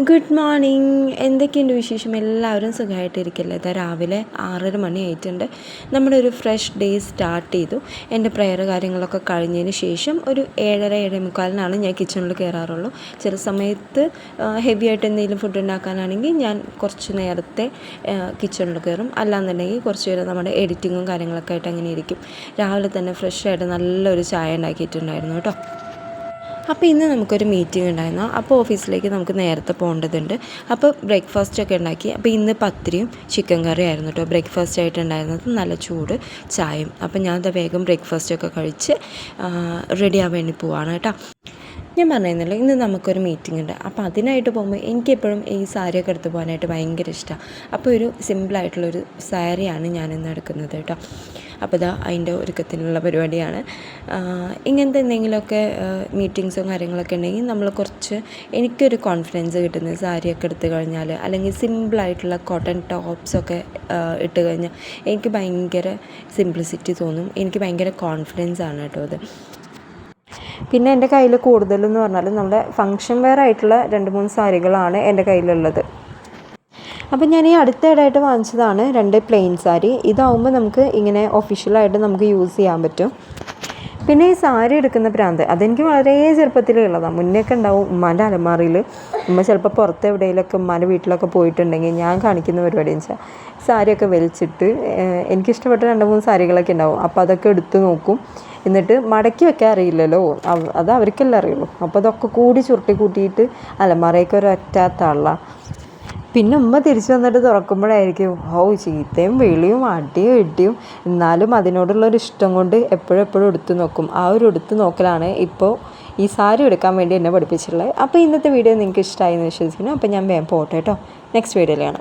Good morning എന്തൊക്കെയുണ്ട് വിശേഷം? എല്ലാവരും സുഖമായിട്ടിരിക്കില്ല ഇതാ രാവിലെ ആറര മണിയായിട്ടുണ്ട് നമ്മുടെ ഒരു ഫ്രഷ് ഡേ സ്റ്റാർട്ട് ചെയ്തു. എന്റെ പ്രെയർ കാര്യങ്ങളൊക്കെ കഴിഞ്ഞതിന് ശേഷം ഒരു ഏഴര ഏഴേ മുക്കാലിനാണ് ഞാൻ കിച്ചണിൽ കയറാറുള്ളൂ ചില സമയത്ത് ഹെവി ആയിട്ട് എന്തെങ്കിലും ഫുഡ് ഉണ്ടാക്കാനാണെങ്കിൽ ഞാൻ കുറച്ച് നേരത്തെ കിച്ചണിൽ കയറും അല്ലാന്നുണ്ടെങ്കിൽ കുറച്ച് നേരം നമ്മുടെ എഡിറ്റിങ്ങും കാര്യങ്ങളൊക്കെ ആയിട്ട് അങ്ങനെ ഇരിക്കും. രാവിലെ തന്നെ ഫ്രഷ് ആയിട്ട് നല്ലൊരു ചായ ഉണ്ടാക്കിയിട്ടുണ്ടായിരുന്നു കേട്ടോ. അപ്പോൾ ഇന്ന് നമുക്കൊരു മീറ്റിംഗ് ഉണ്ടായിരുന്നു. അപ്പോൾ ഓഫീസിലേക്ക് നമുക്ക് നേരത്തെ പോകേണ്ടതുണ്ട്. അപ്പോൾ ബ്രേക്ക്ഫാസ്റ്റ് ഒക്കെ ഉണ്ടാക്കി. അപ്പോൾ ഇന്ന് പത്തിരിയും ചിക്കൻ കറി ആയിരുന്നു കേട്ടോ. ബ്രേക്ക്ഫാസ്റ്റ് ആയിട്ട് ഉണ്ടായിരുന്നത് നല്ല ചൂട് ചായയും. അപ്പോൾ ഞാൻ വേഗം ബ്രേക്ക്ഫാസ്റ്റ് ഒക്കെ കഴിച്ച് റെഡി ആവാൻ വേണ്ടി പോവാണ് കേട്ടോ. ഞാൻ പറഞ്ഞിരുന്നല്ലോ ഇന്ന് നമുക്കൊരു മീറ്റിംഗ് ഉണ്ട്. അപ്പോൾ അതിനായിട്ട് പോകുമ്പോൾ എനിക്കെപ്പോഴും ഈ സാരിയൊക്കെ എടുത്ത് പോകാനായിട്ട് ഭയങ്കര ഇഷ്ടമാണ് അപ്പോൾ ഒരു സിമ്പിളായിട്ടുള്ളൊരു സാരിയാണ് ഞാൻ ഇന്ന് എടുക്കുന്നത് കേട്ടോ. അപ്പോൾ ഇതാ അതിന്റെ ഒരുക്കത്തിനുള്ള പരിപാടിയാണ്. ഇങ്ങനത്തെ എന്തെങ്കിലുമൊക്കെ മീറ്റിങ്സോ കാര്യങ്ങളൊക്കെ ഉണ്ടെങ്കിൽ നമ്മൾ കുറച്ച് എനിക്കൊരു കോൺഫിഡൻസ് കിട്ടുന്നത് സാരിയൊക്കെ എടുത്തു കഴിഞ്ഞാൽ അല്ലെങ്കിൽ സിമ്പിളായിട്ടുള്ള കോട്ടൺ ടോപ്സൊക്കെ ഇട്ട് കഴിഞ്ഞാൽ എനിക്ക് ഭയങ്കര സിംപ്ലിസിറ്റി തോന്നും. എനിക്ക് ഭയങ്കര കോൺഫിഡൻസ് ആണ് കേട്ടോ അത്. പിന്നെ എന്റെ കയ്യിൽ കൂടുതലെന്ന് പറഞ്ഞാൽ നമ്മുടെ ഫങ്ഷൻ വെയർ ആയിട്ടുള്ള രണ്ട് മൂന്ന് സാരികളാണ് എന്റെ കയ്യിലുള്ളത്. അപ്പം ഞാൻ ഈ അടുത്തിടെയായിട്ട് വാങ്ങിച്ചതാണ് രണ്ട് പ്ലെയിൻ സാരി. ഇതാവുമ്പോൾ നമുക്ക് ഇങ്ങനെ ഒഫീഷ്യലായിട്ട് നമുക്ക് യൂസ് ചെയ്യാൻ പറ്റും. പിന്നെ ഈ സാരി എടുക്കുന്ന പ്രാന്ത് അതെനിക്ക് വളരെ ചെറുപ്പത്തിലുള്ളതാണ് മുന്നേക്കെ ഉണ്ടാവും ഉമ്മാന്റെ അലമാറിയിൽ ഉമ്മ ചിലപ്പോൾ പുറത്ത് എവിടെയെങ്കിലൊക്കെ ഉമ്മാന്റെ വീട്ടിലൊക്കെ പോയിട്ടുണ്ടെങ്കിൽ ഞാൻ കാണിക്കുന്ന പരിപാടി വെച്ചാൽ സാരിയൊക്കെ വലിച്ചിട്ട് എനിക്കിഷ്ടപ്പെട്ട രണ്ട് മൂന്ന് സാരികളൊക്കെ ഉണ്ടാവും. അപ്പോൾ അതൊക്കെ എടുത്ത് നോക്കും. എന്നിട്ട് മടക്കി വെക്കാൻ അറിയില്ലല്ലോ. അത് അവർക്കെല്ലാം അറിയുള്ളൂ. അപ്പോൾ അതൊക്കെ കൂടി ചുരുട്ടി കൂട്ടിയിട്ട് അലമാറയൊക്കെ ഒരൊറ്റ തള്ള. പിന്നെ ഉമ്മ തിരിച്ചു വന്നിട്ട് തുറക്കുമ്പോഴായിരിക്കും ഓ ചീത്തയും വെളിയും അടിയും ഇടിയും. എന്നാലും അതിനോടുള്ളൊരു ഇഷ്ടം കൊണ്ട് എപ്പോഴും എപ്പോഴും എടുത്തു നോക്കും. ആ ഒരു എടുത്തു നോക്കലാണ് ഇപ്പോൾ ഈ സാരി എടുക്കാൻ വേണ്ടി എന്നെ പഠിപ്പിച്ചിട്ടുള്ളത്. അപ്പോൾ ഇന്നത്തെ വീഡിയോ നിങ്ങൾക്ക് ഇഷ്ടമായി എന്ന് വിശ്വസിക്കുന്നു. അപ്പോൾ ഞാൻ വേഗം പോട്ടെ കേട്ടോ. നെക്സ്റ്റ് വീഡിയോയിലാണ്